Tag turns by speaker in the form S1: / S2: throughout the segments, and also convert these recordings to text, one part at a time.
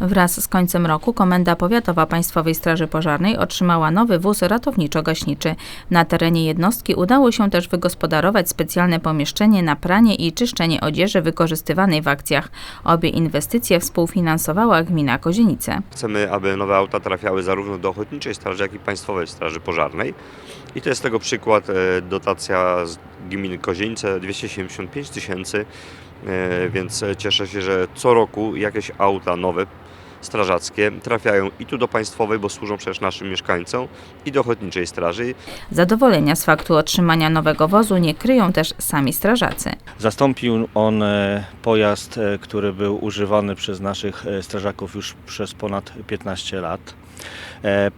S1: Wraz z końcem roku Komenda Powiatowa Państwowej Straży Pożarnej otrzymała nowy wóz ratowniczo-gaśniczy. Na terenie jednostki udało się też wygospodarować specjalne pomieszczenie na pranie i czyszczenie odzieży wykorzystywanej w akcjach. Obie inwestycje współfinansowała gmina Kozienice.
S2: Chcemy, aby nowe auta trafiały zarówno do Ochotniczej Straży, jak i Państwowej Straży Pożarnej. I to jest tego przykład e, dotacja z gminy Kozienice 275 tysięcy, e, więc cieszę się, że co roku jakieś auta nowe strażackie trafiają i tu do Państwowej, bo służą przecież naszym mieszkańcom, i do Ochotniczej Straży.
S1: Zadowolenia z faktu otrzymania nowego wozu nie kryją też sami strażacy.
S3: Zastąpił on e, pojazd, e, który był używany przez naszych e, strażaków już przez ponad 15 lat.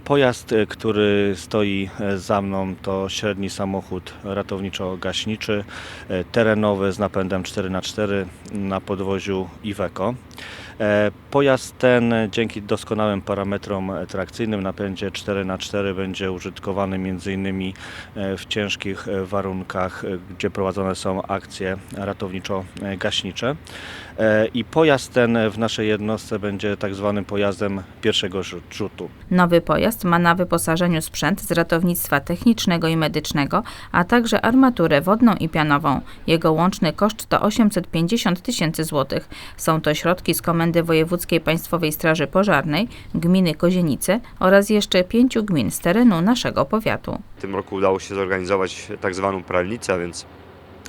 S3: Pojazd, który stoi za mną, to średni samochód ratowniczo-gaśniczy, terenowy z napędem 4x4 na podwoziu Iveco. E, Pojazd ten dzięki doskonałym parametrom trakcyjnym napędzie 4x4 będzie użytkowany m.in. e, w ciężkich e, warunkach, gdzie prowadzone są akcje ratowniczo-gaśnicze. I pojazd ten w naszej jednostce będzie tak zwanym pojazdem pierwszego rzu- rzutu.
S1: Nowy pojazd ma na wyposażeniu sprzęt z ratownictwa technicznego i medycznego, a także armaturę wodną i pianową. Jego łączny koszt to 850 tysięcy złotych. Są to środki z Komendy Wojewódzkiej Państwowej Straży Pożarnej, gminy Kozienice oraz jeszcze pięciu gmin z terenu naszego powiatu.
S2: W tym roku udało się zorganizować tak zwaną pralnicę, więc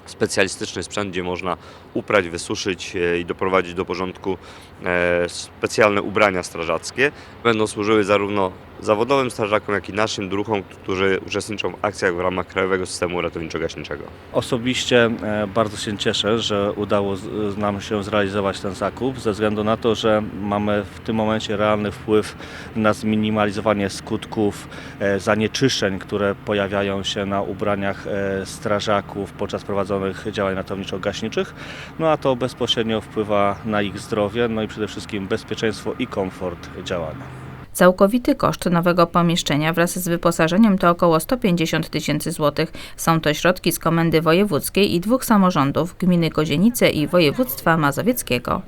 S2: specjalistyczny sprzęt, gdzie można uprać, wysuszyć e, i doprowadzić do porządku e, specjalne ubrania strażackie. Będą służyły zarówno zawodowym strażakom, jak i naszym druhom, którzy uczestniczą w akcjach w ramach Krajowego Systemu Ratowniczo-Gaśniczego.
S3: Osobiście e, bardzo się cieszę, że udało nam się zrealizować ten zakup, ze względu na to, że mamy w tym momencie realny wpływ na zminimalizowanie skutków e, zanieczyszczeń, które pojawiają się na ubraniach e, strażaków podczas prowadzonych działań ratowniczo-gaśniczych. No a to bezpośrednio wpływa na ich zdrowie, no i przede wszystkim bezpieczeństwo i komfort działania.
S1: Całkowity koszt nowego pomieszczenia wraz z wyposażeniem to około 150 tysięcy złotych. Są to środki z Komendy Wojewódzkiej i dwóch samorządów, gminy Kozienice i województwa mazowieckiego.